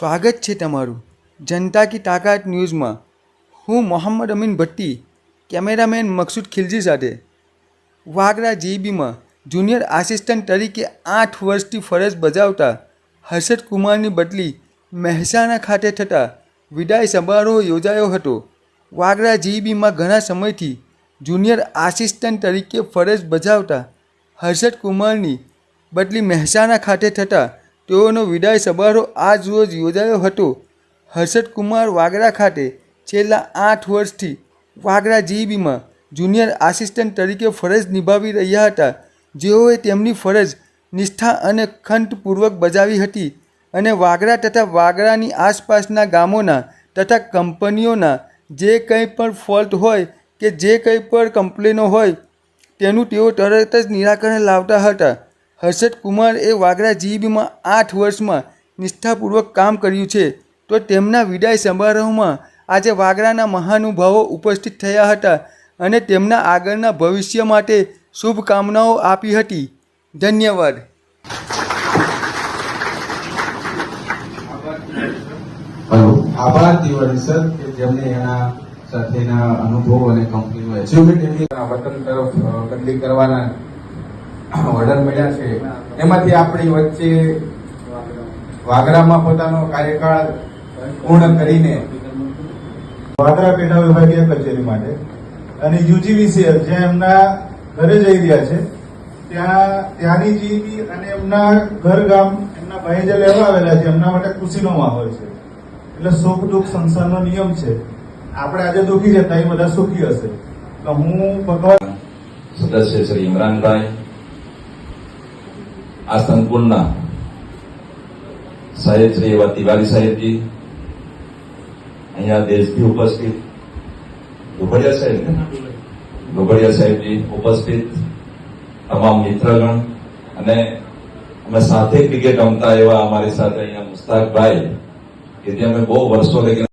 સ્વાગત છે તમારું જનતા કી તાકાત ન્યૂઝમાં. હું મોહમ્મદ અમીન ભટ્ટી, કેમેરામેન મકસૂદ ખિલજી સાથે. વાગરા જીબીમાં જુનિયર આસિસ્ટન્ટ તરીકે આઠ વર્ષથી ફરજ બજાવતા હર્ષદ કુમારની બદલી મહેસાણા ખાતે થતાં વિદાય સમારોહ યોજાયો હતો. વાગરા જીબીમાં ઘણા સમયથી જુનિયર આસિસ્ટન્ટ તરીકે ફરજ બજાવતા હર્ષદ કુમારની બદલી મહેસાણા ખાતે થતાં તેઓનો વિદાય સમારોહ આજ રોજ યોજાયો હતો. હર્ષદકુમાર વાગરા ખાતે છેલ્લા આઠ વર્ષથી વાગરા જીબીમાં જુનિયર આસિસ્ટન્ટ તરીકે ફરજ નિભાવી રહ્યા હતા. જેઓએ તેમની ફરજ નિષ્ઠા અને ખંતપૂર્વક બજાવી હતી અને વાગરા તથા વાગરાની આસપાસના ગામોના તથા કંપનીઓના જે કંઈ પણ ફોલ્ટ હોય કે જે કંઈ પણ કમ્પ્લેનો હોય તેનું તેઓ તરત જ નિરાકરણ લાવતા હતા. હર્ષદ કુમાર એ વાગરા જીઈબીમાં આઠ વર્ષમાં નિષ્ઠાપૂર્વક કામ કર્યું છે. તો તેમના વિદાય સમારોહમાં આજે વાગરાના મહાનુભાવો ઉપસ્થિત થયા હતા અને તેમના આગળના ભવિષ્ય માટે શુભકામનાઓ આપી હતી. ધન્યવાદ. આભાર તિવારી સર, કે જેમને એના સાથેના અનુભવ અને કંપનીનો એચિવમેન્ટ એમની વતન તરફ બદલી કરવાના ઓર્ડર મળ્યા છે. એમાંથી આપણી વચ્ચે વાગરામાં પોતાનો કાર્યકાળ પૂર્ણ કરીને વાગરા પેટા વિભાગીય કચેરી માટે અને યુજીવીસીએલ જ્યાં એમના ઘરે જઈ રહ્યા છે, ત્યાં ત્યાંની જીવી અને એમના ઘર ગામ, એમના ભાઈ જે લેવા આવેલા છે, એમના માટે ખુશીનો માહોલ છે. એટલે સુખ, દુઃખ, સંસારનો નિયમ છે. આપણે આજે દુઃખી છે, ત્યાં બધા સુખી હશે. તો હું ભગવાન સદસ્ય શ્રી ઇમરાનભાઈ આ સંકુલના શ્રી એવા તિવારી સાહેબજી અહીંયા દેશથી ઉપસ્થિત ગોબડિયા સાહેબ ને? સાહેબજી ઉપસ્થિત તમામ મિત્રગણ અને અમે સાથે ક્રિકેટ રમતા એવા અમારી સાથે અહીંયા મુસ્તાકભાઈ કે જે અમે બહુ વર્ષો લગી